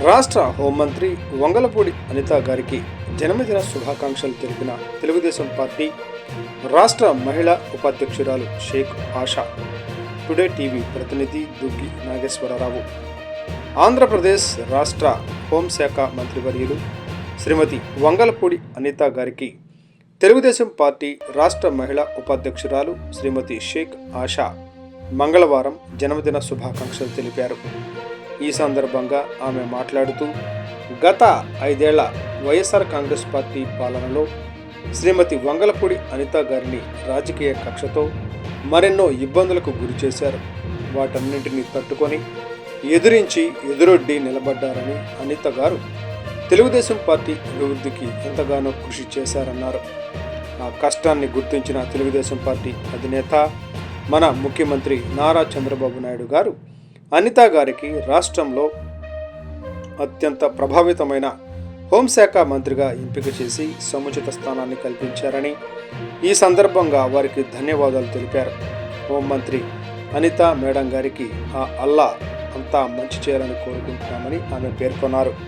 రాష్ట్ర హోంమంత్రి వంగలపూడి అనిత గారికి జన్మదిన శుభాకాంక్షలు తెలిపిన తెలుగుదేశం పార్టీ రాష్ట్ర మహిళా ఉపాధ్యక్షురాలు షేక్ ఆషా టుడే టీవీ ప్రతినిధి దుగ్గి నాగేశ్వరరావు ఆంధ్రప్రదేశ్ రాష్ట్ర హోంశాఖ మంత్రివర్యులు శ్రీమతి వంగలపూడి అనిత గారికి తెలుగుదేశం పార్టీ రాష్ట్ర మహిళా ఉపాధ్యక్షురాలు శ్రీమతి షేక్ ఆషా మంగళవారం జన్మదిన శుభాకాంక్షలు తెలిపారు. ఈ సందర్భంగా ఆమె మాట్లాడుతూ గత ఐదేళ్ళ వైఎస్ఆర్ కాంగ్రెస్ పార్టీ పాలనలో శ్రీమతి వంగలపూడి అనిత గారిని రాజకీయ కక్షతో మరెన్నో ఇబ్బందులకు గురి చేశారు. వాటన్నింటినీ తట్టుకొని ఎదిరించి ఎదురొడ్డి నిలబడ్డారని అనిత గారు తెలుగుదేశం పార్టీ అభివృద్ధికి ఎంతగానో కృషి చేశారన్నారు. ఆ కష్టాన్ని గుర్తించిన తెలుగుదేశం పార్టీ అధినేత మన ముఖ్యమంత్రి నారా చంద్రబాబు నాయుడు గారు అనిత గారికి రాష్ట్రంలో అత్యంత ప్రభావితమైన హోంశాఖ మంత్రిగా ఎంపిక చేసి సముచిత స్థానాన్ని కల్పించారని ఈ సందర్భంగా వారికి ధన్యవాదాలు తెలిపారు. హోంమంత్రి అనిత మేడం గారికి ఆ అల్లా అంతా మంచి చేయాలని కోరుకుంటున్నామని ఆమె పేర్కొన్నారు.